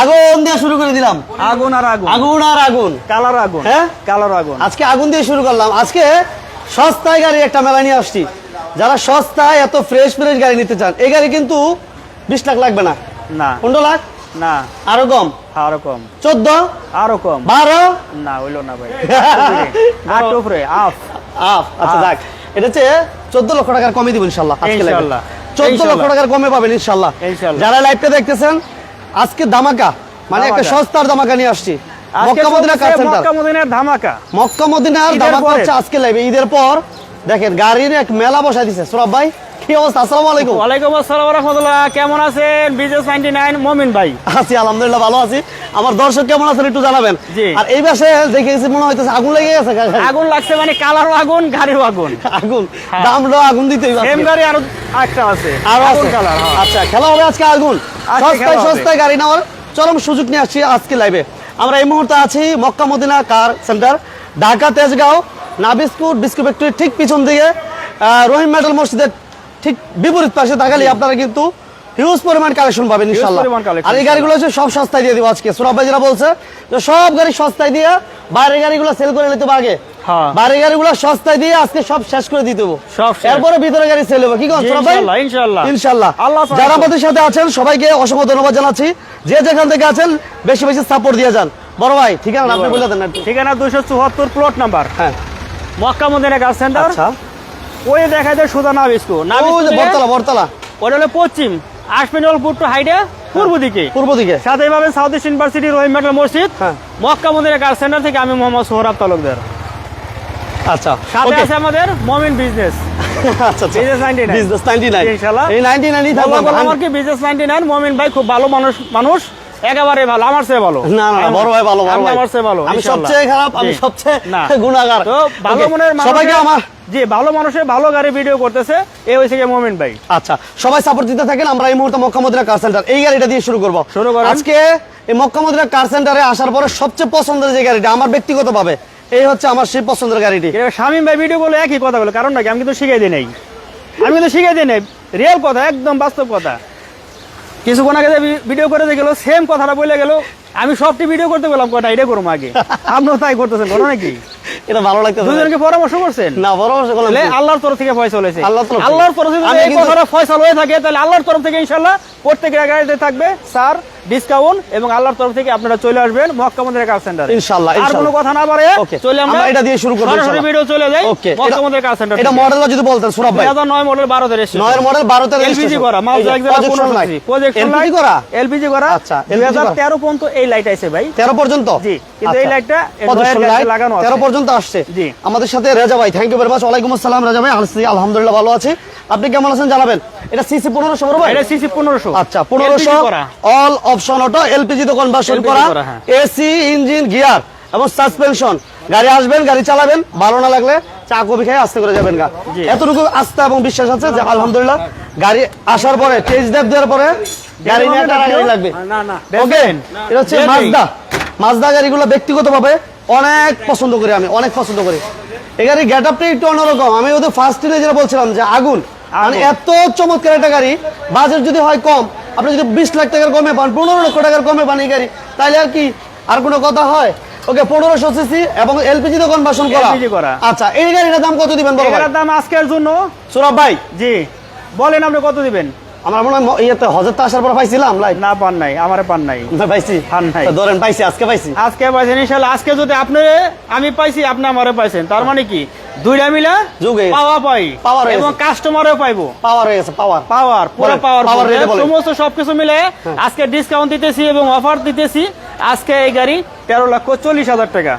আগুন দিয়ে শুরু করে দিলাম। আগুন আর আগুন। আগুন আর আগুন। কালার আগুন। হ্যাঁ? কালার আগুন। আজকে আগুন দিয়ে শুরু করলাম। আজকে সস্তায় গাড়ি একটা মেলা নিয়ে আসছি। যারা সস্তায় এত ফ্রেশ ফ্রেশ গাড়ি নিতে চান এই গাড়ি কিন্তু বিশ লাখ লাগবে না। না। পনেরো লাখ? না। আরও কম। আরও কম। চোদ্দ? আরও কম। বারো? না হইল না ভাই। আফ। আফ। আচ্ছা দেখ এটা হচ্ছে চোদ্দ লক্ষ টাকার কমে দিব ইনশাল্লাহ আজকে চোদ্দ লক্ষ টাকার কমে পাবেন ইনশাল্লাহ। যারা লাইভটা দেখতেছেন আজকে দামাকা মানে একটা সস্তার দামাকা নিয়ে আসছি। Mecca Medina car centre Mecca মদিনার ধামাকা। মক্কা মদিনার ধামাকা হচ্ছে আজকে লাইভে ঈদের পর দেখেন গাড়ির এক মেলা বসাই দিছে। সুরাব ভাই কি অবস্থা? আসসালামু আলাইকুম। ওয়ালাইকুম আসসালাম রহমতুল্লাহ। কেমন আছেন? বিজনেস নাইনটি নাইন মমিন ভাই। আছি আলহামদুলিল্লাহ ভালো আছি। আমার দর্শক কেমন আছেন একটু জানাবেন? আর এই পাশে দেখেছি মনে হইতেছে আগুন লেগে গেছে আগুন লাগছে মানে কালারও আগুন গাড়িও আগুন। আগুন হ্যাঁ। দামটা আগুন দিতেই সেম। গাড়ি আরও একটা আছে। আরও আগুন কালার হ্যাঁ। আচ্ছা খেলা হবে আজকে আগুন। সস্তায় সস্তায় গাড়ি নেওয়ার চরম সুযোগ নিয়ে আসছি আজকে লাইভে আমরা এই মুহূর্তে আছি Mecca Medina car centre Dhaka Tejgaon. নাবিস্কুট বিস্কুট ফ্যাক্টরির ঠিক পিছন দিকে রহিম মেটাল মসজিদের ঠিক বিপরীত পাশে তাকালে আপনারা কিন্তু হিউজ পরিমাণ কালেকশন পাবেন ইনশাল্লাহ আর এই গাড়িগুলো হচ্ছে সব সস্তায় দিয়ে দিব আজকে। সুরাব ভাই যেটা বলছে যে সব গাড়ি সস্তায় দিয়ে বাইরের গাড়িগুলো সেল করে নিতে আগে। হ্যাঁ। বাইরের গাড়িগুলো সস্তায় দিয়ে আজকে সব শেষ করে দিতে এরপরে ভিতরে গাড়ি সেল হবে। কি কোন সুরাব ভাই? যারা আমাদের সাথে আছেন সবাইকে অসংখ্য ধন্যবাদ জানাচ্ছি। যে যেখান থেকে আছেন বেশি বেশি সাপোর্ট দিয়ে যান। বড় ভাই ঠিক আছে আপনি বলে দেন ঠিকানা দুশো চুয়াত্তর প্লট নাম্বার হ্যাঁ। মক্কা মদিনা গার্ল সেন্টার আচ্ছা। ওই দেখা যায় বরতলা বরতলা ওটা হলো পশ্চিম। পুট্টু হাইডে পূর্ব দিকে। পূর্ব দিকে। সাথে পাবেন south east university Rahim metal মসজিদ হ্যাঁ। মক্কা মদিনা গার্ল সেন্টার থেকে আমি মোহাম্মদ সোহরাব তালুকদার। আচ্ছা সাথে আছে আমাদের মমিন বিজনেস আচ্ছা Business 99 বিজনেস 99 ইনশাআল্লাহ। এই 99 ই থাকবে। আমার কি বিজনেস নাইনটি নাইন মমিন ভাই খুব ভালো মানুষ মানুষ। একেবারে ভালো আমার চেয়ে ভালো। না না বড় ভাই ভালো ভাই। আমার চেয়ে ভালো আমি সবচেয়ে খারাপ আমি সবচেয়ে গুণাগার তো ভালো মনের সবাইকে আমার জি ভালো ভালো গাড়ি ভিডিও করতেছে গিয়ে মমিন ভাই। আচ্ছা সবাই সাপোর্ট দিতে থাকেন আমরা এই মুহূর্তে মক্কা মদিনা কার সেন্টার এই গাড়িটা দিয়ে শুরু করব। শুরু করেন। আজকে এই মক্কা মদিনা কার সেন্টারে আসার পরে সবচেয়ে পছন্দের যে গাড়িটা আমার ব্যক্তিগতভাবে এই হচ্ছে আমার সেই পছন্দের গাড়িটি। শামীম ভাই ভিডিও বলে একই কথা বলে কারণ নাকি আমি কিন্তু শিখাই দিই নাই। আমি কিন্তু শিখাই দিই নাই রিয়েল কথা একদম বাস্তব কথা। কিছুক্ষণ আগে ভিডিও করে গেল সেম কথাটা বলে গেল। আমি সবটি ভিডিও করতে বললাম কটা এটা করব আগে। আপনিও তাই করতেছেন কোনো নাকি? এটা ভালো লাগতেছে। দুজনকে পরামর্শ করছেন? না পরামর্শ করলাম আল্লাহর তরফ থেকে ফয়সল হয়েছে। আল্লাহর তরফ থেকে। এই কথাটা ফয়সল হয়ে তাহলে আল্লাহর তরফ থেকে ইনশাল্লাহ প্রত্যেকের গাড়িতে থাকবে স্যার। ডিসকাউন্ট এবং আল্লাহর তরফ থেকে আপনারা চলে আসবেন মক্কা মন্দিরের কার সেন্টার ইনশাআল্লাহ, আর কোনো কথা না পারে চলে আমরা এটা দিয়ে শুরু করব, সরাসরি। ভিডিও চলে যাই ওকে মক্কা মন্দিরের কার সেন্টার এটা মডেল যদি বলতেন সুরাব ভাই। দুই হাজার নয় মডেল বারো তেরো নয়ের মডেল বারো তেরো এলপিজি করা মাল প্রজেকশন এলপিজি করা? এলপিজি করা আচ্ছা, দুই LPG হাজার করা। তেরো পর্যন্ত এই লাইট আছে ভাই। তেরো পর্যন্ত? জি, কিন্তু এই আচ্ছা। লাইটটা এর আছে। তেরো পর্যন্ত আসছে। জি। আমাদের সাথে রেজা ভাই থ্যাংক ইউ ভেরি মাচ ওয়ালাইকুম আসসালাম রেজা ভাই। আলসি আলহামদুলিল্লাহ ভালো আছি। আপনি কেমন আছেন জানাবেন? এটা সিসি পনেরোশো বড় ভাই? এটা সিসি পনেরোশো। আচ্ছা পনেরোশো করা। অল অপশন অটো এলপিজি তো কনভার্সন করা হ্যাঁ। এসি ইঞ্জিন গিয়ার এবং সাসপেনশন। গাড়ি আসবেন গাড়ি চালাবেন ভালো না লাগলে চা কফি খেয়ে আস্তে করে যাবেন গা। এতটুকু আস্থা এবং বিশ্বাস আছে যে আলহামদুলিল্লাহ গাড়ি আসার পরে টেস্ট ড্রাইভ দেওয়ার পরে গাড়ি নিয়ে গাড়ি লাগবে। না না ওকে এটা হচ্ছে মাজদা মাজদা গাড়িগুলো ব্যক্তিগতভাবে অনেক পছন্দ করি আমি অনেক পছন্দ করি। এই গাড়ির গেট আপটা একটু অন্যরকম। আমি ওদের ফার্স্ট যেটা বলছিলাম যে আগুন। মানে এত চমৎকার একটা গাড়ি বাজেট যদি হয় কম আপনি যদি বিশ লাখ টাকার কমে পান পনেরো লক্ষ টাকার কমে পান এই গাড়ি তাহলে আর কি আর কোনো কথা হয়? ওকে পনেরোশো সিসি এবং এলপিজি তো কনভার্সন করা। আচ্ছা এই গাড়িটার দাম কত দিবেন দাম আজকের জন্য সুরভ ভাই। জি বলেন আপনি কত দিবেন? আমার মনে হয় ইয়েতে হজরত আসার পর পাইছিলাম লাইভ না পান নাই আমারে পান নাই। পাইছি। পান নাই। ধরেন পাইছি আজকে পাইছি। আজকে পাইছেন ইনশাল্লাহ। আজকে যদি আপনি আমি পাইছি আপনি আমারে পাইছেন। তার মানে কি? দুইটা মিলা যুগে পাওয়া পাই। হয়ে এবং। কাস্টমারও পাইবো। পাওয়ার হয়ে গেছে পাওয়ার পাওয়ার পুরো পাওয়ার। সমস্ত সবকিছু মিলে আজকে ডিসকাউন্ট দিতেছি এবং অফার দিতেছি। আজকে এই গাড়ি তেরো লক্ষ চল্লিশ হাজার টাকা।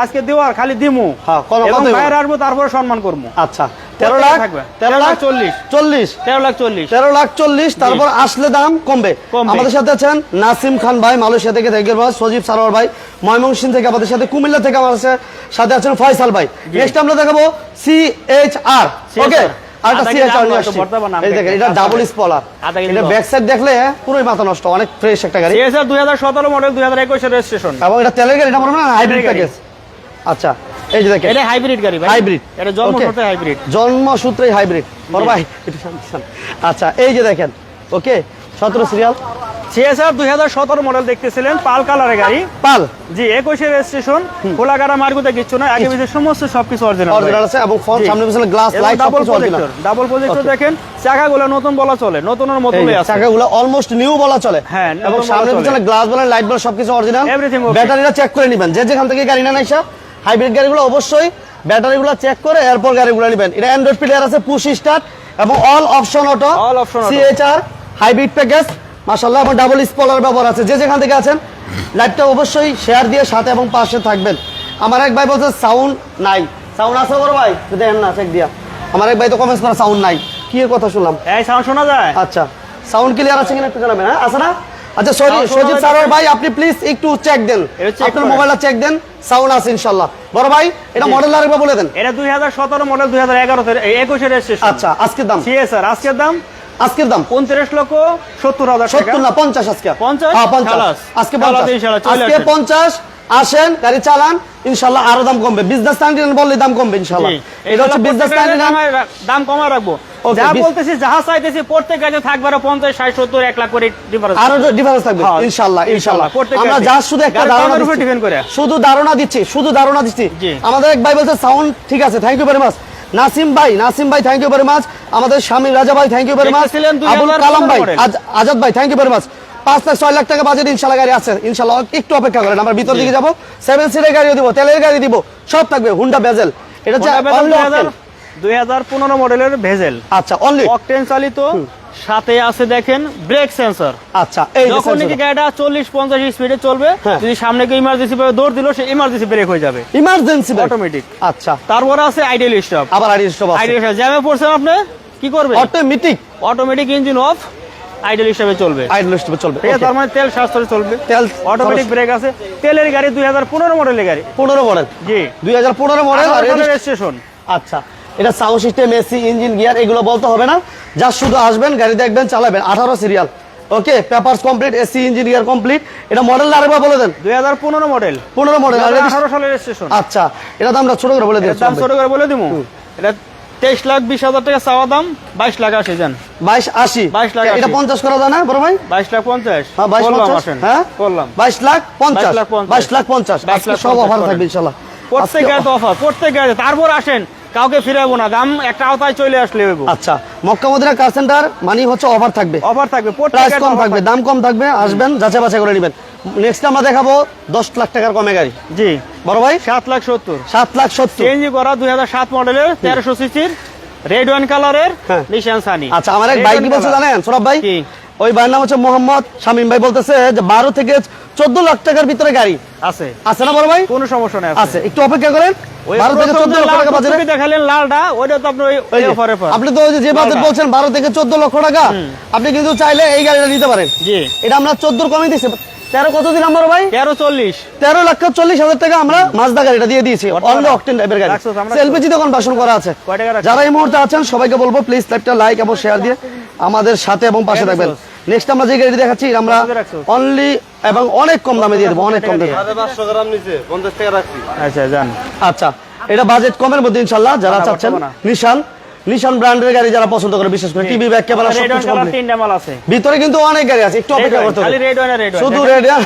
আজকে দেওয়ার খালি দিমু। হ্যাঁ, কোনো এবং কথাই বলেন। বাইরে আসব তারপরে সম্মান করব আচ্ছা তেরো লাখ তেরো লাখ চল্লিশ। চল্লিশ। তেরো লাখ চল্লিশ। তেরো লাখ চল্লিশ তারপর আসলে দাম কমবে। আমাদের সাথে আছেন নাসিম খান ভাই মালয়েশিয়া থেকে থেকে সজীব সারোয়ার ভাই ময়মনসিং থেকে আমাদের সাথে কুমিল্লা থেকে আমাদের সাথে আছেন ফয়সাল ভাই। নেক্সট আমরা দেখাবো সি এইচ আর ওকে আর একটা চাউনি? আসছি এই দেখেন। এটা ডাবল স্পলার এটা ব্যাক সাইড দেখলে পুরোই মাথা নষ্ট অনেক ফ্রেশ একটা গাড়ি। সিএসআর দুই হাজার সতেরো মডেল দুই হাজার একুশের রেজিস্ট্রেশন এবং এটা তেলের গাড়ি এটা মনে হয় হাইব্রিড। প্যাকেজ আচ্ছা এই যে দেখেন। এটা হাইব্রিড গাড়ি ভাই। হাইব্রিড এটা জন্মসূত্রে হাইব্রিড জন্মসূত্রে হাইব্রিড বড় ভাই। আচ্ছা এই যে দেখেন ওকে সতেরো সিরিয়াল সিএসআর দুই হাজার সতেরো মডেল দেখতেছিলেন পাল কালারের গাড়ি। পাল। জি একুশে রেজিস্ট্রেশন খোলাগাড়া মার্গুতে কিচ্ছু না আগে পিছিয়ে সমস্ত সবকিছু অরিজিনাল অরিজিনাল আছে এবং জি। সামনে পিছনে glass light double projector double projector দেখেন চাকাগুলো নতুন বলা চলে নতুনের মতনই আছে। চাকাগুলো অলমোস্ট নিউ বলা চলে। হ্যাঁ, এবং সামনে পিছনে গ্লাস বলেন লাইট বলেন সবকিছু অরিজিনাল ব্যাটারিটা চেক করে নেবেন। যে যেখান থেকে গাড়ি নেন এসে হাইব্রিড গাড়িগুলো অবশ্যই ব্যাটারিগুলো চেক করে এরপর গাড়িগুলো নেবেন। এটা অ্যান্ড্রয়েড প্লেয়ার আছে পুশ স্টার্ট এবং all option auto option auto। Hybrid package. মাশাআল্লাহ এবং ডাবল স্পলার ব্যবহার আছে। যে যেখান থেকে আছেন লাইভটা অবশ্যই শেয়ার দিয়ে সাথে এবং পাশে থাকবেন। আমার এক ভাই বলছে সাউন্ড নাই। সাউন্ড আছে বড় ভাই? দেখেন না চেক দিয়া। আমার এক ভাই তো কমেন্টস করে সাউন্ড নাই। কি এর কথা শুনলাম? এই সাউন্ড শোনা যায়? আচ্ছা। সাউন্ড ক্লিয়ার আছে কিনা একটু জানাবেন হ্যাঁ? আছে না? আচ্ছা সরি Sound সজিব স্যার ভাই আপনি প্লিজ একটু চেক দেন। আপনার মোবাইলটা চেক দেন। সাউন্ড আছে ইনশাআল্লাহ। বড় ভাই এটা মডেল আরেকবার বলে দেন। এটা দুই হাজার সতেরো মডেল দুই হাজার একুশে রেজিস্ট্রেশন আচ্ছা আজকের দাম? সিএসআর আজকের দাম? আজকের দাম? উনত্রিশ লক্ষ সত্তর হাজার সত্তর না পঞ্চাশ আজকে। 50? হ্যাঁ পঞ্চাশ। আজকে পঞ্চাশ। আজকে আসেন। পঞ্চাশ আসেন গাড়ি চালান ইনশাল্লাহ আরও দাম কমবে। বিজনেস টার্নিং বললে দাম কমবে ইনশাল্লাহ। এটা হচ্ছে বিজনেস টার্নিং দামে কমা রাখব। যা বলতেছি যাহা চাইতেছি প্রত্যেক গাছে থাকবে আরও পঞ্চাশ ষাট সত্তর এক লাখ করে ডিফারেন্স আরও ডিফারেন্স থাকবে হ্যাঁ, ইনশাল্লাহ ইনশাল্লাহ ইনশাল্লাহ, আমরা। যা শুধু একটা গাড়ির ধারণা উপর দিচ্ছি। করে। শুধু ধারণা দিচ্ছি শুধু ধারণা দিচ্ছি। আমাদের এক ভাই বলছে সাউন্ড ঠিক আছে thank you very much Nasim ভাই নাসিম ভাই থ্যাংক ইউ ভেরি মাচ আমাদের স্বামী রাজা ভাই thank you very much Abul Kalam ভাই আজাদ ভাই থ্যাংক ইউ ভেরি মাচ পাঁচ লাখ ছয় লাখ টাকা বাজেট ইনশাল্লাহ গাড়ি আছে। ইনশাল্লাহ একটু অপেক্ষা করেন আমরা ভিতর দিকে যাব। সেভেন সিটের গাড়িও দিব তেলের গাড়ি দিব সব থাকবে হুন্ডা বেজেল এটা হচ্ছে only octane। দুই হাজার পনেরো মডেলের ভেজেল আচ্ছা অনলি অকটেন চালিত। সাথে আছে দেখেন ব্রেক সেন্সর আচ্ছা এই যখন নাকি গাড়িটা চল্লিশ পঞ্চাশ স্পিডে চলবে হ্যাঁ। যদি সামনে কেউ ইমার্জেন্সি ভাবে দৌড় দিল সে ইমার্জেন্সি ব্রেক হয়ে যাবে। ইমার্জেন্সি অটোমেটিক আচ্ছা। তারপরে আছে আইডিয়াল স্টপ আবার আইডি স্টপ আছে। আইডিয়াল স্টপ জ্যামে পড়ছেন আপনি? কি করবে? Automatic automatic engine off idle হিসাবে চলবে। আইডি স্টপে চলবে। তার মানে তেল সাশ্রয় চলবে। তেল অটোমেটিক ব্রেক আছে। তেলের গাড়ি দুই হাজার পনেরো মডেলের গাড়ি। পনেরো মডেল জি। দুই হাজার পনেরো মডেল আর রেজিস্ট্রেশন আচ্ছা। এটা sound system AC engine gear এগুলো বলতে হবে না। যা শুধু আসবেন গাড়ি দেখবেন চালাবেন। আঠারো serial okay papers complete AC engine gear complete এটা মডেল আরেকবার বলে দেন? দুই হাজার পনেরো মডেল পনেরো মডেল আর regist- আঠারো সালের রেজিস্ট্রেশন আচ্ছা এটা দামটা ছোট করে বলে দিন দাম ছোট করে বলে দিব এটা তেইশ লাখ বিশ হাজার টাকা চাওয়া দাম বাইশ লাখ আসে যান বাইশ আশি। 22 লাখ এটা আশি। পঞ্চাশ করা যায় না বড় ভাই? বাইশ লাখ পঞ্চাশ। হ্যাঁ বাইশ করলাম পঞ্চাশ। আসেন। হ্যাঁ? করলাম বাইশ লাখ পঞ্চাশ। 22 লাখ পঞ্চাশ। বাইশ লাখ পঞ্চাশ। 22 আজকে লাখ সব অফার। থাকবে ইনশাল্লাহ। প্রত্যেক গাড়িতে অফার প্রত্যেক গাড়ি তারপর আসেন কাউকে ফিরাবো না দাম একটা আওতায় চলে আসলে আচ্ছা Makkah Madina car centre money হচ্ছে অফার থাকবে। অফার থাকবে প্রাইস কম থাকবে দাম কম থাকবে আসবেন যাচাই বাছাই করে নেবেন। নেক্সট আমরা দেখাবো দশ লাখ টাকার কমে গাড়ি। জি। বড় ভাই? সাত লাখ সত্তর। সাত লাখ সত্তর। চেঞ্জ করা দুই হাজার সাত মডেলের তেরোশো সিসির রেড ওয়ান কালারের। নিশান সানি আচ্ছা আমার এক ভাই কি বলছে জানেন সৌরভ ভাই? ওই ভাইয়ের নাম হচ্ছে মোহাম্মদ শামীম ভাই বলতেছে যে বারো থেকে চোদ্দ লাখ টাকার ভিতরে গাড়ি আছে। আছে না বড় ভাই? কোনো সমস্যা নেই আছে। একটু অপেক্ষা করেন। বারো থেকে চোদ্দ লক্ষ লাল টাকা বাজারে দেখালেন লালটা ওইটা তো আপনার ওই- ওই ওই যে, অফার অফার আপনি তো ওই যে যে বাজেট বলছেন বারো থেকে চোদ্দ লক্ষ টাকা আপনি কিন্তু চাইলে এই গাড়িটা নিতে পারেন। এটা আমরা চোদ্দ কমে দিচ্ছি তেরো কত দিলাম বড় ভাই? তেরো চল্লিশ। তেরো লক্ষ চল্লিশ হাজার টাকা আমরা মাজদা গাড়িটা দিয়ে দিয়েছি। অনলি অকটেন টাইপের গাড়ি। রাখছো তো আমরা? এলপিজি তে কনভার্সন করা আছে। কয় টাকা রাখছো? যারা এই মুহূর্তে আছেন সবাইকে বলব প্লিজ লাইভটা লাইক এবং শেয়ার দিয়ে আমাদের সাথে এবং পাশে থাকবেন। নেক্সট আমরা যে গাড়ি দেখাচ্ছি আমরা অনলি এবং অনেক কম দামে দিয়ে দেবো অনেক কম দামে। সাড়ে পাঁচশো গ্রাম নিচে পঞ্চাশ টাকা রাখছি। আচ্ছা আচ্ছা এটা বাজেট কমের মধ্যে ইনশাল্লাহ যারা চাচ্ছেন। নিশান নিশান ব্র্যান্ডের গাড়ি যারা পছন্দ করে বিশেষ করে TV back camera red one সবকিছু তিনটা মাল আছে। ভিতরে কিন্তু অনেক গাড়ি আছে একটু অপেক্ষা করতে খালি রেড ওয়ান রেড শুধু রেডিয়ান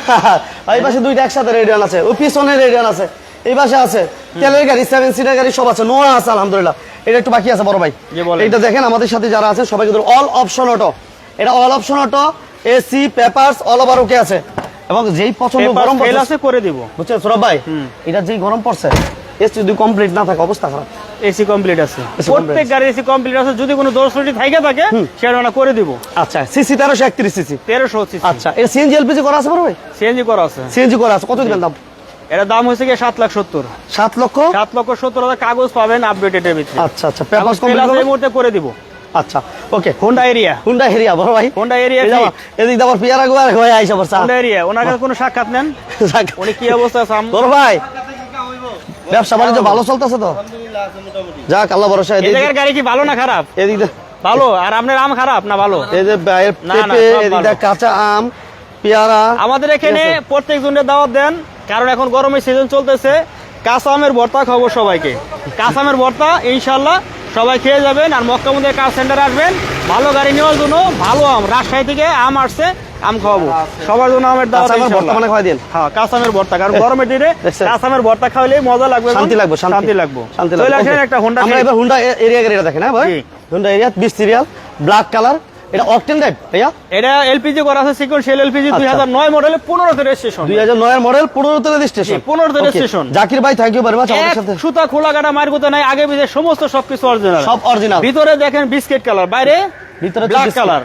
এই পাশে দুইটা একসাথে রেডিয়ান আছে ওই পিছনে রেডিয়ান আছে এই পাশে আছে তেলের গাড়ি সেভেন সিটার গাড়ি সব আছে নোয়া আছে আলহামদুলিল্লাহ। এটা একটু বাকি আছে বড় ভাই। এইটা দেখেন আমাদের সাথে যারা আছে সবাই কিন্তু অল অপশন অটো এটা all option auto AC papers all over okay আছে। এবং যেই পছন্দ গরম পড়ছে করে দিব। বুঝছেন সৌরভ ভাই? এটা যেই গরম পড়ছে এসি যদি কমপ্লিট না থাকে অবস্থা খারাপ। এসি কমপ্লিট আছে। প্রত্যেক গাড়ি এসি কমপ্লিট আছে যদি কোনো থাকে থাকে সেটা আমরা করে দিব। আচ্ছা সিসি তেরোশো একত্রিশ সিসি তেরোশো আচ্ছা এটা সিএনজি এলপিজি করা আছে বড় সিএনজি করা আছে। সিএনজি করা আছে কত দিবেন দাম? দাম সাত লাখ সত্তর। সাত লক্ষ? সাত লক্ষ সত্তর হাজার কাগজ পাবেন আপডেটের ভিতরে। আচ্ছা আচ্ছা পেপার এই মুহূর্তে করে দিব। আচ্ছা okay Honda area Honda area বড় ভাই। হোন্ডা এরিয়া এদিক দিয়ে আবার পিয়ারা গুয়ার হয়ে আইসা হোন্ডা এরিয়া ওনার কাছে কোনো সাক্ষাৎ নেন। উনি কি অবস্থা আছে বড় ভাই ব্যবসা বাণিজ্য ভালো। চলতেছে তো? যাক আল্লাহ ভরসা এই জায়গার গাড়ি কি ভালো না খারাপ? এদিক ভালো আর আপনার আম খারাপ না ভালো? এই যে পেঁপে এদিক কাঁচা আম পেয়ারা। আমাদের এখানে প্রত্যেক জনের দাওয়াত দেন কারণ এখন গরমের সিজন চলতেছে। কাঁচা আমের ভর্তা খাব সবাইকে। কাঁচা আমের ভর্তা ইনশাল্লাহ সবাই খেয়ে যাবেন আর মক্কা মধ্যে কার সেন্টার আসবেন। ভালো গাড়ি নেওয়ার জন্য ভালো আম। রাজশাহী থেকে আম আসছে আম খাওয়াবো। সবার জন্য আমের দাওয়াত ইনশাআল্লাহ। বর্তমানে খাওয়াই দিন হ্যাঁ কাঁচামের ভর্তা কারণ গরমের দিনে? কাঁচামের ভর্তা খাওয়ালে মজা লাগবে শান্তি লাগবে শান্তি। লাগবে। শান্তি চলে লাগবে। আসেন একটা হোন্ডা আমরা এবার হুন্ডা এরিয়া গাড়িটা দেখেন হ্যাঁ ভাই। হুন্ডা এরিয়া বিশ সিরিয়াল ব্ল্যাক কালার এটা অকটেন টাইপ ভাইয়া? এটা এলপিজি করা আছে সিকোয়েন্সিয়াল এলপিজি আচ্ছা। দুই হাজার নয় মডেলে পনেরোতে রেজিস্ট্রেশন দুই হাজার নয়ের মডেল পনেরো তেলে রেজিস্ট্রেশন জি, 15 তে registration। জাকির ভাই থ্যাংক ইউ ভেরি মাচ আমাদের সাথে। সুতা খোলা কাটা মার গুতা নাই আগে পিছে সমস্ত সবকিছু অরিজিনাল সব অরিজিনাল ভিতরে দেখেন বিস্কিট কালার বাইরে ভিতরে ব্ল্যাক কালার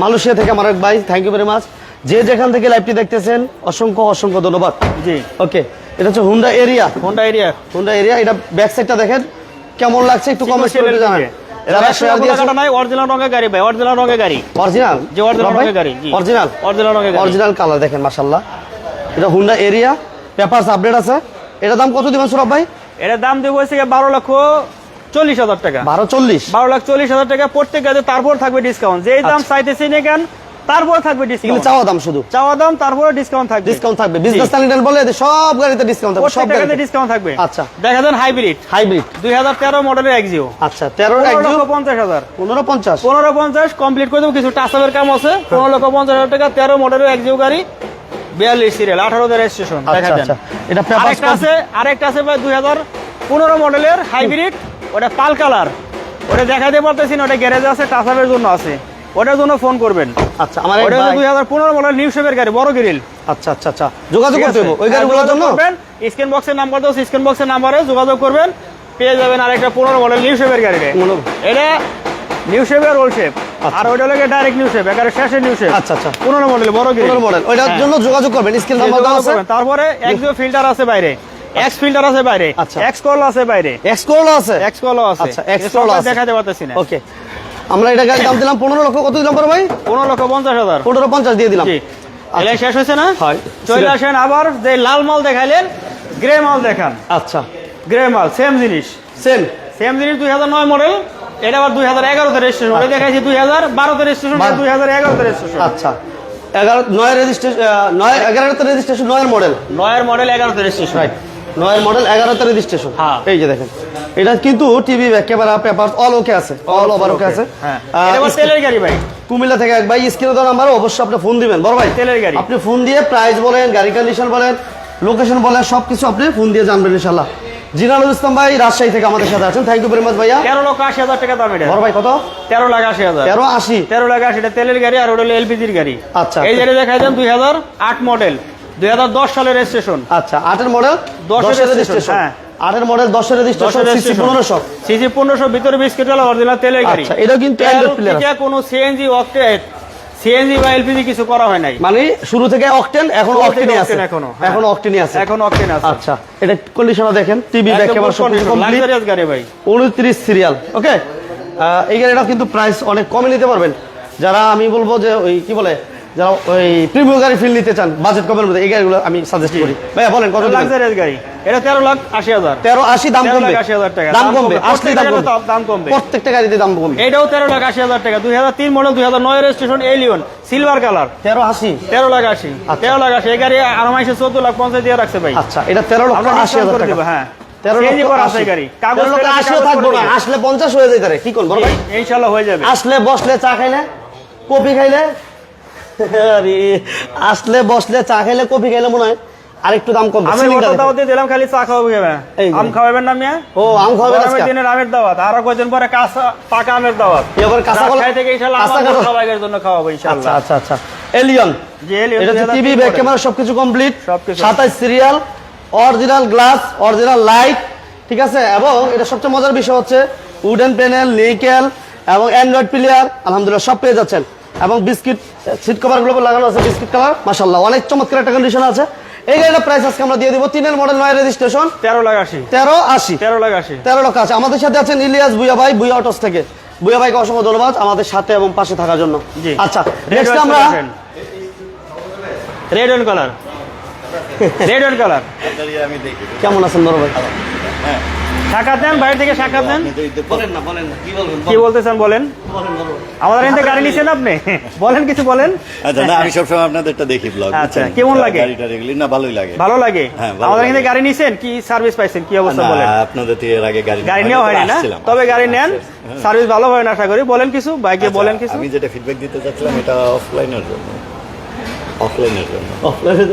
মালয়েশিয়া থেকে আমার এক ভাই থ্যাংক ইউ ভেরি মাচ যে যেখান থেকে লাইভটি দেখতেছেন অসংখ্য অসংখ্য ধন্যবাদ। জি। ওকে এটা হচ্ছে Honda Aria Honda Aria Honda Aria এটা ব্যাক সাইডটা দেখেন কেমন লাগছে একটু কমেন্ট করে জানান। যারা শেয়ার দিয়েছে নাই অরিজিনাল রঙের গাড়ি ভাই অরিজিনাল রঙের গাড়ি। অরিজিনাল যে অরিজিনাল রঙের গাড়ি জি। অরিজিনাল অরিজিনাল রঙের গাড়ি। অরিজিনাল কালার দেখেন মাশাল্লাহ এটা হুন্ডা এরিয়া পেপারস আপডেট আছে। এটা দাম কত দিবেন সুরভ ভাই? এটার দাম দেবো হচ্ছে বারো লক্ষ চল্লিশ হাজার টাকা। বারো চল্লিশ। বারো লাখ চল্লিশ হাজার টাকা প্রত্যেক গাড়িতে তারপর থাকবে ডিসকাউন্ট যেই দাম আচ্ছা। চাইতেছি না কেন তারপর থাকবে ডিসকাউন্ট চাওয়া দাম শুধু? চাওয়া দাম তারপরে ডিসকাউন্ট থাকবে। ডিসকাউন্ট থাকবে। বিজনেস স্ট্যান্ডার্ড বলে সব গাড়িতে ডিসকাউন্ট থাকবে সব গাড়িতে ডিসকাউন্ট থাকবে। আচ্ছা। দেখা যান হাইব্রিড হাইব্রিড দুই হাজার তেরো মডেলের এক্সিও আচ্ছা তেরো পনেরো একজন লক্ষ পঞ্চাশ হাজার। পনেরো পঞ্চাশ। পনেরো পঞ্চাশ কমপ্লিট করে দেবো কিছু টাচাপের কাম আছে। পনেরো লক্ষ পঞ্চাশ হাজার টাকা তেরো মডেলের এক্সিও গাড়ি বিয়াল্লিশ সিরিয়াল আঠারো রেজিস্ট্রেশন দেখা যান। আচ্ছা। এটা আরেকটা আছে আরেকটা আছে ভাই দুই হাজার পনেরো মডেলের হাইব্রিড ওটা পাল কালার। ওটা দেখাতে পারতেছি না ওটা গ্যারেজে আছে টাচাপের জন্য আছে। ওটার জন্য ফোন করবেন। আচ্ছা আমার ওটা ভাই- দুই হাজার পনেরো মডেল নিউ শেপের গাড়ি বড় গ্রিল আচ্ছা আচ্ছা আচ্ছা। যোগাযোগ করতে হবে ওই গাড়িগুলোর জন্য? স্ক্যান বক্সের নাম্বার দাও স্ক্যান বক্সের নাম্বারে যোগাযোগ করবেন। পেয়ে যাবেন আরেকটা পনেরো মডেল নিউ শেপের গাড়ি। এটা নিউ শেপের ওল্ড শেপ আর ওইটা লাগে ডাইরেক্ট নিউ শেপ একেবারে শেষের নিউ শেপ আচ্ছা আচ্ছা। পনেরো মডেল বড় গ্রিল পনেরো মডেল ওইটার জন্য যোগাযোগ করবেন স্ক্রিন নাম্বার আছে। তারপরে এক্সো ফিল্টার আছে বাইরে। এক্স ফিল্টার আছে বাইরে। আচ্ছা। এক্স কল আছে বাইরে। এক্স করল আছে? এক্স কল আছে। আচ্ছা, X এসব আছে। দেখাতে পারতেছি না। ওকে আমরা এটা গাড়ির দাম দিলাম পনেরো লক্ষ কত দিলাম পরে ভাই? পনেরো লক্ষ পঞ্চাশ হাজার। পনেরো পঞ্চাশ দিয়ে দিলাম। এলাই শেষ হয়েছে না? হয়। চলে আসেন আবার যে লাল মাল দেখাইলেন গ্রে মাল দেখান। আচ্ছা। গ্রে মাল সেম জিনিস। সেম সেম জিনিস দুই হাজার নয় মডেল এটা আবার দুই হাজার এগারোতে রেজিস্ট্রেশন ওটা দেখাইছি দুই হাজার বারোতে রেজিস্ট্রেশন। দুই হাজার এগারোতে রেজিস্ট্রেশন আচ্ছা। এগারো নয় রেজিস্ট্রেশন নয় এগারোতে রেজিস্ট্রেশন নয়ের মডেল নয়ের মডেল এগারোতে রেজিস্ট্রেশন রাইট নয়ের মডেল এগারোতে রেজিস্ট্রেশন হ্যাঁ। এই যে দেখেন। এটা কিন্তু TV camera paper all okay আছে। অল ওভার ওকে আছে। হ্যাঁ। তেলের গাড়ি ভাই। কুমিল্লা থেকে এক ভাই স্ক্রিনে দেওয়া নাম্বার অবশ্যই আপনি ফোন দিবেন। বড় ভাই তেলের গাড়ি। আপনি ফোন দিয়ে প্রাইস বলেন গাড়ি কন্ডিশন বলেন লোকেশন বলেন সবকিছু আপনি ফোন দিয়ে জানবেন ইনশাল্লাহ জিনানুল ইসলাম ভাই রাজশাহী থেকে আমাদের সাথে আছেন। থ্যাংক ইউ ভেরি মাচ ভাইয়া। তেরো লক্ষ আশি হাজার টাকা দাম এটা। বড় ভাই কত? তেরো লাখ আশি হাজার। তেরো আশি। তেরো লাখ আশি এটা তেলের গাড়ি আর ওটা হলো এলপিজির গাড়ি। আচ্ছা। এই গাড়ি দেখাই দেন দুই হাজার আট মডেল দুই হাজার দশ সালের রেজিস্ট্রেশন আচ্ছা আটের মডেল দশের দশের registration, রেজিস্ট্রেশন হ্যাঁ। আটের মডেল দশের রেজিস্ট্রেশন সিসি পনেরোশো। সিসি পনেরোশো ভিতরে বিস্কিট গেল অরিজিনাল তেলের গাড়ি। আচ্ছা, এটাও কিন্তু এটা কোনো সিএনজি অক্টেট সিএনজি বা এলপিজি কিছু করা হয় নাই। মানে শুরু থেকে অকটেন এখন অকটেনই আছে। এখনও, হ্যাঁ। এখন অকটেনই আছে। এখন অকটেন আছে। আচ্ছা এটা কন্ডিশন দেখেন। টিভি ব্যাক ক্যামেরা সব কমপ্লিট গাড়ি ভাই। উনত্রিশ সিরিয়াল ওকে এই গাড়িটা কিন্তু প্রাইস অনেক কমে নিতে পারবেন। যারা আমি বলব যে ওই কি বলে যারা ওই প্রিমিয়াম গাড়ি ফিল নিতে চান বাজেট কমের মধ্যে এই গাড়িগুলো আমি সাজেস্ট করি। ভাইয়া বলেন কত লাক্সারিয়াস গাড়ি। এটা তেরো লাখ আশি হাজার। তেরো আশি দাম কমবে। লাখ 80,000 টাকা। দাম কমবে। আসলে দাম কমবে। দাম কমবে। প্রত্যেকটা গাড়িতে দাম কমবে। এটাও তেরো লাখ আশি হাজার টাকা। দুই হাজার তিন মডেল দুই হাজার নয় registration Allion silver colour lakh আচ্ছা। লাখ আশি। এই গাড়ি আরও মাসে চোদ্দ লাখ পঞ্চাশ দিয়ে রাখছে ভাই। আচ্ছা এটা তেরো লক্ষ আমরা আশি হাজার টাকা। হ্যাঁ। আসলে পঞ্চাশ হয়ে পারে। কি করব ইনশাল্লাহ হয়ে যাবে। আসলে বসলে চা খাইলে কফি খাইলে আরে আসলে বসলে চা খাইলে কফি খাইলে মনে হয় আরেকটু দাম কম আমি দাওয়াত দিলাম খালি চা খাওয়াবো কেবে আম খাওয়াবেন না মিয়া? ও আম খাওয়াবেন আজকে? দিনের আমের দাওয়াত আরও পরে কাঁচা পাকা আমের দাওয়াত। এবার কাঁচা কলা থেকে আমাদের সবাইয়ের জন্য খাওয়াবো আচ্ছা আচ্ছা আচ্ছা। এলিয়ন। যে Alien এটা টিভি ব্যাক ক্যামেরা সবকিছু কমপ্লিট সবকিছু। সাতাইশ serial original glass original light ঠিক আছে? এবং এটা সবচেয়ে মজার বিষয় হচ্ছে উডেন প্যানেল নিকেল এবং অ্যান্ড্রয়েড প্লেয়ার আলহামদুলিল্লাহ সব পেয়ে যাচ্ছেন। এবং বিস্কিট সিট কভারগুলো লাগানো আছে বিস্কিট কালার মাসাল্লাহ অনেক চমৎকার একটা কন্ডিশন আছে। এই গাড়িটার প্রাইস আজকে আমরা দিয়ে দিব তিনের মডেল নয় রেজিস্ট্রেশন তেরো লাখ আশি। তেরো আশি। তেরো লাখ আশি। তেরো লক্ষ আছে আমাদের সাথে আছেন ইলিয়াস বুয়া ভাই বুয়া অটোস থেকে। বুয়া ভাইকে অসংখ্য ধন্যবাদ আমাদের সাথে এবং পাশে থাকার জন্য। জি। আচ্ছা নেক্সট আমরা red and colour red and colour কেমন আছেন বড় ভাই? সাক্ষাৎ নেন বাইরে থেকে সাক্ষাৎ নেন। বলেন না বলেন কি বলবেন কি বলতেছেন বলেন? বলেন বলেন। আমাদের এখান গাড়ি নিছেন আপনি? বলেন কিছু বলেন। আচ্ছা না আমি সবসময় আপনাদেরটা দেখি ব্লগ আচ্ছা, কেমন লাগে? গাড়িটা এগুলি না ভালোই লাগে। ভালো লাগে? হ্যাঁ, আমাদের এখান গাড়ি নিছেন? কি সার্ভিস পাইছেন? কি অবস্থা বলেন। আপনাদের থেকে এর আগে গাড়ি গাড়ি নেওয়া হয়নি না? তবে গাড়ি নেন। হ্যাঁ। সার্ভিস ভালো হয় না আশা করি। বলেন কিছু বাইকে আচ্ছা, বলেন কিছু। আমি যেটা ফিডব্যাক দিতে চাচ্ছিলাম এটা অফলাইনের জন্য। অফলাইনের জন্য। অফলাইনে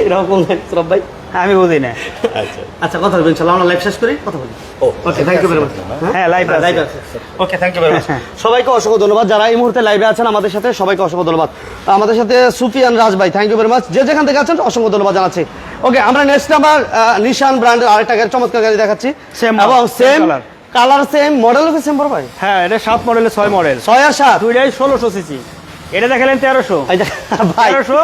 এরকম বললেন সরব ভাই। আমি বুঝি না। আচ্ছা। আচ্ছা কথা বলবেন ইনশাআল্লাহ আমরা লাইভ শেষ করি কথা বলি okay thank you very much হ্যাঁ? লাইভ লাইভ আছে। Okay thank you very much সবাইকে অসংখ্য ধন্যবাদ। যারা এই মুহূর্তে লাইভে আছেন আমাদের সাথে সবাইকে অসংখ্য ধন্যবাদ। আমাদের সাথে সুফিয়ান রাজ ভাই থ্যাংক ইউ ভেরি মাচ যে যেখান থেকে আছেন অসংখ্য ধন্যবাদ জানাচ্ছি। ওকে আমরা নেক্সট আবার নিশান ব্র্যান্ডের আরেকটা গাড়ি চমৎকার গাড়ি দেখাচ্ছি। Same এবং same colour same model same বড় ভাই? হ্যাঁ এটা সাত মডেলের ছয় মডেল ছয় আর সাত। দুইটাই ষোলোশো সিসি এটা দেখালেন তেরোশো। তেরোশো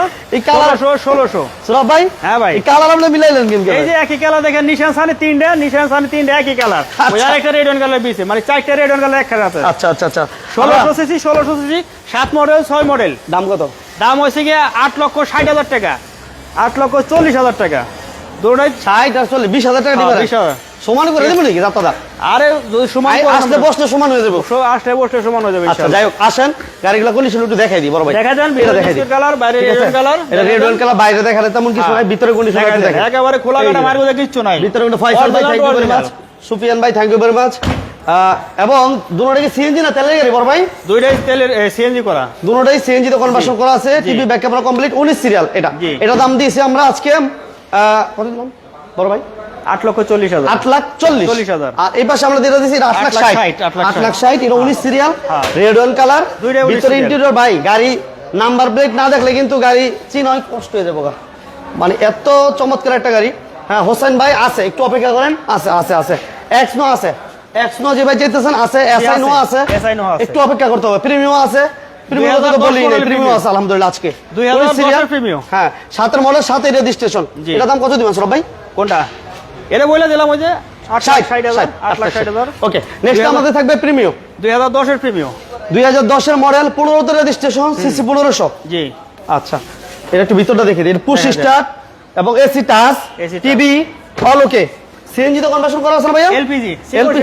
ষোলোশো ষোলোশো। সুরভ ভাই হ্যাঁ ভাই। কালার আপনি মিলাইলেন কিন্তু। এই যে একই কালার দেখেন নিশান সানি তিনটা নিশান সানি তিনটা একই কালার। আরেকটা রেড ওয়ান কালার বিছে মানে চারটা রেড ওয়ান কালার একখানে আছে। আচ্ছা আচ্ছা আচ্ছা। ষোলোশো সিসি ষোলোশো সিসি সাত মডেল ছয় মডেল দাম কত? দাম হয়েছে গিয়ে আট লক্ষ ষাট হাজার টাকা। আট লক্ষ চল্লিশ হাজার টাকা। দুটোই ষাট আর চল্লিশ বিশ হাজার টাকা হ্যাঁ, দিবেন বিশ হাজার। সমান করে দেবেন নাকি যাত্রা আরে যদি সমান করে আসলে আমরা- সমান হয়ে যাবে। আসলে বসলে সমান হয়ে যাবে আচ্ছা যাই হোক আসেন। গাড়িগুলো কন্ডিশন একটু দেখাই দিই বড় ভাই। দেখা যান এটা দেখাই দিই। কালার বাইরে রেড কালার এটা রেড ওয়েল কালার বাইরে দেখা তেমন কিছু হ্যাঁ। নাই ভিতরে কন্ডিশন একটু দেখেন একেবারে খোলা কাটা মারবো কিচ্ছু নাই। ভিতরে কিন্তু ফয়সাল ভাই thank you very much Sufian ভাই থ্যাংক ইউ ভেরি মাচ এবং দুটোটা সিএনজি না তেলের গাড়ি বড় ভাই? দুইটাই তেলের সিএনজি করা। দুটোটাই সিএনজি তে কনভার্সন করা আছে TV back camera complete 19 serial এটা। এটা দাম দিয়েছি আমরা আজকে। কত দিলাম? বড় ভাই? আট লক্ষ চল্লিশ হাজার। আট লাখ চল্লিশ। 40,000 আর এই পাশে আমরা দিয়ে দিয়েছি আট লাখ ষাট। ষাট, আট লাখ ষাট। ষাট এটা উনিশ সিরিয়াল হ্যাঁ। রেড ওয়ান কালার ভিতরে ইন্টেরিয়র ভাই গাড়ি নাম্বার প্লেট না দেখলে কিন্তু গাড়ি চিন অনেক কষ্ট হয়ে যাব মানে এত চমৎকার একটা গাড়ি। হ্যাঁ হোসেন ভাই আছে একটু অপেক্ষা করেন। আছে আছে আছে। এক্স নো আছে। এক্স নো যে ভাই যেতেছেন আছে আছে। একটু অপেক্ষা করতে হবে। প্রিমিয়াম আছে। প্রিমিয়াম তো 2010 বলি model প্রিমিয়াম premium। আছে আলহামদুলিল্লাহ আজকে। 2010 19 serial। এর premium। হ্যাঁ সাতের মডেল সাতের রেজিস্ট্রেশন এটা দাম কত দিবেন সরব ভাই? কোনটা? এটা বলে দিলাম ওই যে আট লাখ ষাট হাজার আট লাখ ষাট হাজার। ওকে নেক্সট আমাদের থাকবে প্রিমিয়াম। দুই হাজার দশের প্রিমিয়াম। দুই হাজার দশের মডেল পনেরোতে রেজিস্ট্রেশন সিসি পনেরোশো। জি। আচ্ছা এটা একটু ভিতরটা দেখে দিন পুশ হ্যাঁ, স্টার্ট এবং AC touch TV all okay CNG তো কনভার্সন করা আছে না ভাইয়া? LPG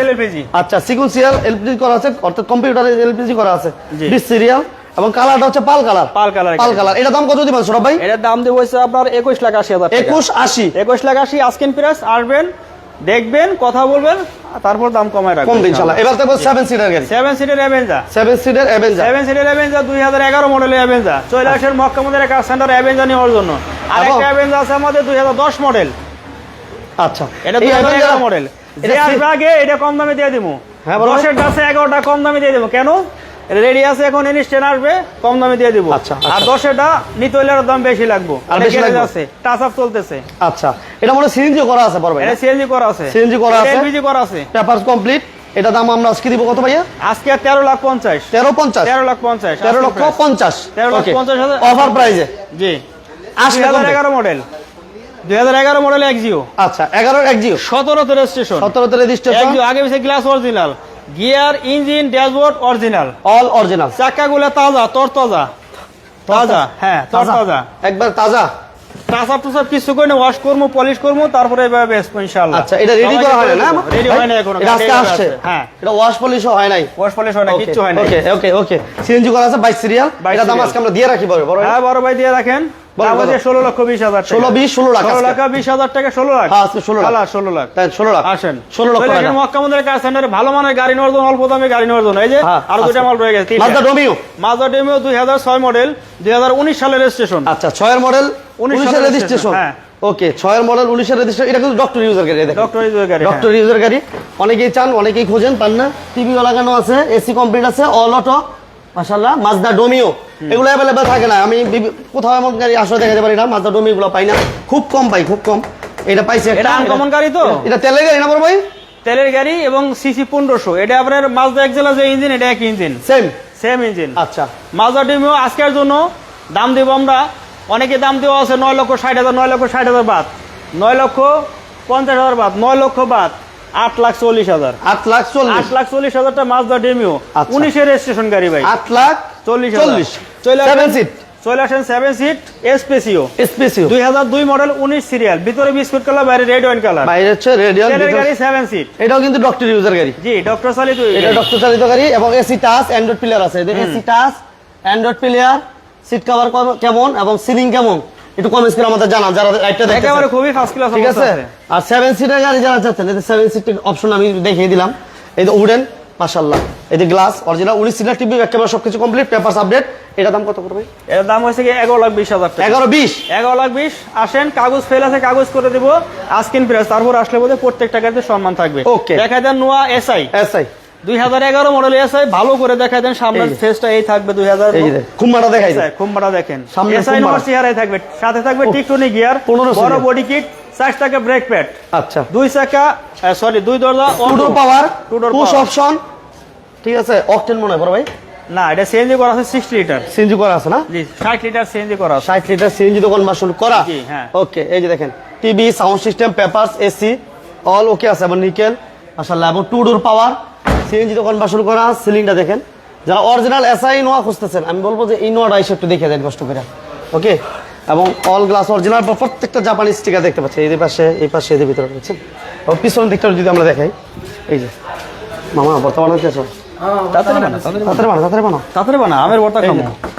LPG. আচ্ছা সিকুয়েন্সিয়াল এলপিজি করা আছে অর্থাৎ কম্পিউটারে এলপিজি করা আছে। জি। সিরিয়াল এবং কালারটা হচ্ছে pearl colour pearl colour pearl colour এটা দাম কত দিবেন ভাই? এটার দাম দেবো হচ্ছে আপনার একুশ লাখ আশি হাজার একুশ আশি। একুশ লাখ আশি আজকেন প্রাইস আসবেন দেখবেন কথা বলবেন তারপর দাম কমায় রাখবেন কম ইনশাল্লাহ। এবার থাকবে সেভেন সিটার গাড়ি। সেভেন সিটের অ্যাভেঞ্জা সেভেন সিটার অ্যাভেঞ্জার সেভেন সিটের অ্যাভেঞ্জা দুই হাজার এগারো মডেলের অ্যাভেঞ্জা চলে আসেন মক্কামুদের কার সেন্টার অ্যাভেঞ্জা নেওয়ার জন্য। আর এবং- একটা অ্যাভেঞ্জা আছে আমাদের দুই হাজার দশ মডেল আচ্ছা। এটা দুই হাজার এগারো মডেল যে আসবে আগে এটা কম দামে দিয়ে দিব হ্যাঁ, দশের আছে এগারোটা কম দামে দিয়ে দেবো কেন? রেডি আছে এখন ইনস্ট্যান্ট আসবে কম দামে দিয়ে দিব। আচ্ছা, আর আচ্ছা। দশেরটা নিতে হলে দাম বেশি লাগবে। আর বেশি আছে টাচ আপ চলতেছে। আচ্ছা এটা মনে সিএনজি করা আছে পর ভাই এটা সিএনজি করা আছে। CNG করা আছে? এলপিজি করা আছে। পেপার কমপ্লিট এটা দাম আমরা আজকে দিব কত ভাইয়া? আজকে তেরো লাখ পঞ্চাশ। তেরো পঞ্চাশ? তেরো লাখ পঞ্চাশ তেরো লক্ষ পঞ্চাশ। তেরো লক্ষ পঞ্চাশ হাজার। অফার প্রাইজে জি। দুই হাজার এগারো মডেল মডেল এক্সিও আচ্ছা এগারো এক জিও সতেরোতে রেজিস্ট্রেশন সতেরোতে রেজিস্ট্রেশন এক্সিও আগে পিছিয়ে glass original gear engine dashboard original all original চাকাগুলো তাজা তর তাজা তাজা হ্যাঁ তর একবার তাজা। টাসাপ টুসাপ কিছু করে না ওয়াশ করব পলিশ করব তারপরে এভাবে বেসবো ইনশাল্লাহ আচ্ছা এটা রেডি করা হয় না রেডি হয় না এখনও এটা আজকে আসছে। হ্যাঁ এটা ওয়াশ পলিশও হয় নাই। ওয়াশ পলিশ হয় না কিচ্ছু হয় না ওকে ওকে ওকে সিএনজি করা আছে 22 সিরিয়াল 22 এটা দাম আজকে আমরা দিয়ে রাখি বড় বড় হ্যাঁ বড় ভাই দিয়ে রাখেন। বলো, দাম ষোলো লক্ষ বিশ হাজার 16 20 16 লাখ ষোলো লাখ বিশ হাজার টাকা ষোলো লাখ? হ্যাঁ, আজকে 16 লাখ। ষোলো লাখ। তাই 16 লাখ। আসেন। 16 লক্ষ চলে টাকা। কার সেন্টারে ভালো মানের গাড়ি নেওয়ার জন্য অল্প দামে গাড়ি নেওয়ার জন্য। এই যে হ্যাঁ, দুটা আচ্ছা। মাল রয়ে গেছে। মাজদা ডোমিও মাজা ডেমিও দুই হাজার ছয় মডেল দুই হাজার উনিশ সালের রেজিস্ট্রেশন আচ্ছা 6 মডেল 19 19 সালের রেজিস্ট্রেশন হ্যাঁ। ওকে 6 মডেল 19 এর এটা কিন্তু ডক্টর ইউজার গাড়ি দেখেন। ডক্টর গাড়ি ডক্টর ইউজার গাড়ি। অনেকেই চান অনেকেই খোঁজেন পান না। টিভিও লাগানো আছে এসি কমপ্লিট আছে অল অটো মাশাআল্লাহ মাজদা ডোমিও। এগুলো অ্যাভেলেবেল থাকে না। আমি কোথাও এমন গাড়ি আসলে দেখাতে পারি না মাজদা ডোমিও গুলো পাই না। খুব কম পাই খুব কম। এটা পাইছি এটা আনকমন গাড়ি তো? এটা তেলের গাড়ি না বড় ভাই? তেলের গাড়ি এবং সিসি পনেরোশো। এটা আপনার মাজদা এক্সেলা যে ইঞ্জিন এটা এক ইঞ্জিন সেম সেম ইঞ্জিন আচ্ছা। মাজদা ডেমিও আজকের জন্য দাম দেবো আমরা অনেকে দাম দেওয়া আছে নয় লক্ষ ষাট হাজার নয় লক্ষ ষাট হাজার বাদ। নয় লক্ষ পঞ্চাশ হাজার বাদ নয় লক্ষ বাদ। আট লাখ চল্লিশ হাজার। আট লাখ চল্লিশ। আট লাখ চল্লিশ হাজারটা মাজদা ডেমিও আচ্ছা। উনিশের রেজিস্ট্রেশন গাড়ি ভাই। আট লাখ চল্লিশ চল্লিশ। সেভেন সিট চলে আসেন সেভেন সিট এসপেসিও দুই হাজার দুই মডেল উনিশ সিরিয়াল ভিতরে বিস্কুট কালার বাইরে রেড ওয়াইন কালার বাইরে হচ্ছে রেডিয়াল গাড়ি সেভেন সিট এটাও কিন্তু ডক্টর ইউজার গাড়ি। জি ডক্টর চালিত এটা ডক্টর চালিত গাড়ি এবং এসি টাচ অ্যান্ড্রয়েড প্লেয়ার আছে। AC touch Android player seat cover কেমন এবং সিলিং কেমন? একটু কমেন্টস করে আমাদের জানান যারা রাইটটা দেখতে একেবারে খুবই ফার্স্ট ক্লাস ঠিক আছে? আর সেভেন সিটের গাড়ি যারা চাচ্ছেন এতে সেভেন সিটের অপশন আমি দেখিয়ে দিলাম। এই যে উডেন মাশাল্লাহ এই যে গ্লাস অরিজিনাল উনিশ সিটার টিভি একেবারে সবকিছু কমপ্লিট পেপারস আপডেট এটা দাম কত করবে এর দাম হয়েছে কি এগারো লাখ বিশ হাজার টাকা। এগারো বিশ? এগারো লাখ বিশ। আসেন কাগজ ফেল আছে কাগজ করে দিব। আস্কিন প্রাইস তারপর আসলে বোধহয় প্রত্যেকটা গাড়িতে সম্মান থাকবে। Okay. দেখা দেন নোয়া এসআই এসআই দুই হাজার এগারো মডেল এসআই ভালো করে দেখা দেন সামনের ফেসটা এই থাকবে দুই হাজার খুম্বাটা দেখাই। খুম্বাটা দেখেন। সামনে এসআই খুম্বাটা। নোয়ার থাকবে সাথে থাকবে টিকটনি গিয়ার 15 বড়। বডি কিট চার চাকা ব্রেক প্যাড আচ্ছা। দুই চাকা সরি দুই দরজা two door power Two door push option ঠিক আছে অকটেন মনে হয় ভাই? না এটা সিএনজি করা আছে সিক্সটি লিটার সিএনজি করা আছে না? জি ষাট লিটার সিএনজি করা আছে। ষাট লিটার সিএনজি দোকান মাসুল করা। জি, হ্যাঁ। ওকে এই যে দেখেন TV sound system papers AC all okay আছে এবং নিকেল মাশাআল্লাহ এবং টু ডোর পাওয়ার সিএনজি দোকান মাসুল করা সিলিংটা দেখেন। যারা অরিজিনাল এসআই নোয়া খুঁজতেছেন আমি বলব যে এই নোয়াটা এসে একটু দেখে দেন কষ্ট করে। ওকে? এবং অল গ্লাস অরিজিনাল প্রত্যেকটা জাপানি স্টিকার দেখতে পাচ্ছি এই পাশে এই পাশে এদের ভিতরে রয়েছে এবং পিছনের দিকটা যদি আমরা দেখাই এই যে। মামা বর্তমানে কি আছো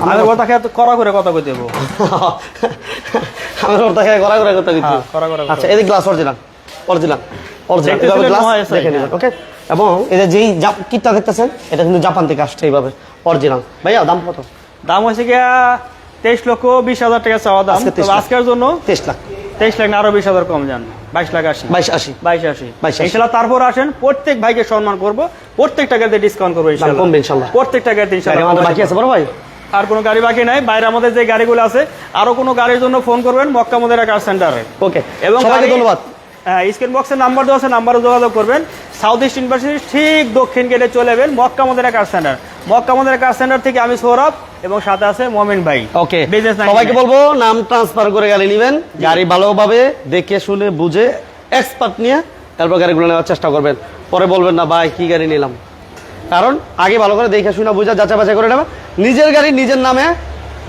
আমের খেয়ে তো করে কথা আমার হ্যাঁ, আচ্ছা এদিকে গ্লাস অরিজিনাল অরিজিনাল অরিজিনাল দেখতে এভাবে ছিলেন গ্লাস দেখে নেবেন ওকে? এবং এদের যেই কিটটা দেখতেছেন এটা কিন্তু জাপান থেকে আসছে এইভাবে অরিজিনাল ভাইয়া দাম কত? দাম হয়েছে গিয়া তেইশ লক্ষ বিশ হাজার টাকা চাওয়া দাম। আজকে 23 তবে লাখ। আজকের জন্য তেইশ লাখ। তেইশ লাখ না আরও বিশ হাজার কম যান। বাইশ লাখ আশি। বাইশ আশি। বাইশ আশি। 22 আশি। ইনশাল্লাহ তারপর আসেন প্রত্যেক ভাইকে সম্মান করব প্রত্যেকটা গাড়িতে ডিসকাউন্ট করব ইনশাল্লাহ। কমবে ইনশাল্লাহ। প্রত্যেকটা গাড়িতে গাড়ি ইনশাল্লাহ বাকি আছে বড় ভাই? আর কোনো গাড়ি বাকি নাই বাইরে আমাদের যে গাড়িগুলো আছে আরও কোনো গাড়ির জন্য ফোন করবেন মক্কা মদের কার সেন্টারে ওকে এবং সবাইকে ধন্যবাদ। স্ক্রিন বক্সের নাম্বার দেওয়া আছে নাম্বারে যোগাযোগ করবেন। সাউথ ইস্ট ইউনিভার্সিটি ঠিক দক্ষিণ গেটে চলে যাবেন মক্কা মদের কার সেন্টার মক্কা মদের কার সেন্টার থেকে আমি সৌরভ এবং সাথে আছে মমিন ভাই। ওকে বিজনেস সবাইকে বলব নাম ট্রান্সফার করে গাড়ি নেবেন গাড়ি ভালোভাবে দেখে শুনে বুঝে এক্সপার্ট নিয়ে তারপর গাড়িগুলো নেওয়ার চেষ্টা করবেন। পরে বলবেন না ভাই কি গাড়ি নিলাম? কারণ আগে ভালো করে দেখে শুনে বুঝে যাচাই বাছাই করে নেবেন। নিজের গাড়ি নিজের নামে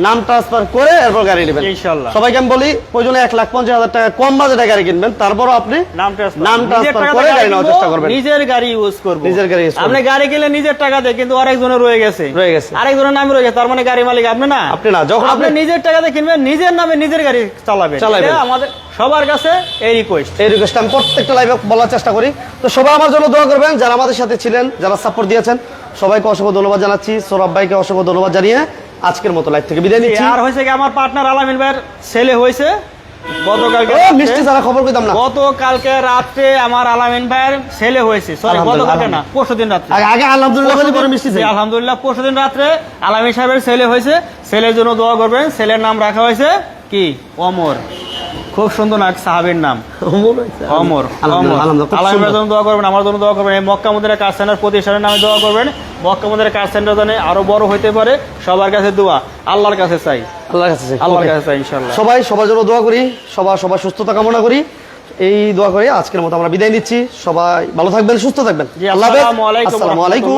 নাম ট্রান্সফার করে এরপর গাড়ি নেবেন। ইনশাল্লাহ। সবাইকে আমি বলি প্রয়োজনে এক লাখ পঞ্চাশ হাজার টাকা কম বাজেটে গাড়ি কিনবেন তারপরও আপনি নাম ট্রান্সফার করে গাড়ি নেওয়ার চেষ্টা করবেন। নিজের গাড়ি ইউজ করব। নিজের গাড়ি। আপনি গাড়ি কিনলে নিজের টাকা টাকাতে কিন্তু আরেকজনের রয়ে গেছে। রয়ে গেছে। আরেকজনের নামে রয়ে গেছে তার মানে গাড়ি মালিক আপনি না। আপনি না, যখন আপনি নিজের টাকাতে কিনবেন নিজের নামে নিজের গাড়ি চালাবেন। চালাবেন। আমাদের সবার কাছে এই রিকোয়েস্ট এই রিকোয়েস্ট আমি প্রত্যেকটা লাইভে বলার চেষ্টা করি। তো সবাই আমার জন্য দোয়া করবেন যারা আমাদের সাথে ছিলেন যারা সাপোর্ট দিয়েছেন সবাইকে অসংখ্য ধন্যবাদ জানাচ্ছি। সৌরভ ভাইকে অসংখ্য ধন্যবাদ জানিয়ে আজকের মতো লাইভ থেকে বিদায় নিচ্ছি। আর হয়েছে কি আমার পার্টনার আলামিন ভাইয়ের ছেলে হয়েছে। গতকালকে ও মিষ্টি খবর পেতাম না। গতকালকে রাত্রে আমার আলামিন ভাইয়ের ছেলে হয়েছে। সরি গতকালকে না পরশু দিন রাত্রে। আগে আলহামদুলিল্লাহ বলে পরে মিষ্টি আলহামদুলিল্লাহ পরশু দিন রাত্রে আলামী সাহেবের ছেলে হয়েছে। ছেলের জন্য দোয়া করবেন। ছেলের নাম রাখা হয়েছে কি? অমর। খুব সুন্দর নাক সাহাবের নাম। অমর অমর আলহামদুলিল্লাহ, জন্য দোয়া করবেন আমার জন্য দোয়া করবেন। এই মক্কা মন্দিরের কার সেন্টার প্রতিষ্ঠানের নামে দোয়া করবেন। মক্কা কার সেন্টার জানে আরও বড় হইতে পারে সবার কাছে দোয়া আল্লাহর কাছে চাই। আল্লাহর কাছে চাই। আল্লাহর কাছে চাই ইনশাআল্লাহ। সবাই সবার জন্য দোয়া করি সবার সবার সুস্থতা কামনা করি। এই দোয়া করে আজকের মতো আমরা বিদায় নিচ্ছি। সবাই ভালো থাকবেন সুস্থ থাকবেন। আল্লাহ। আসসালামু আলাইকুম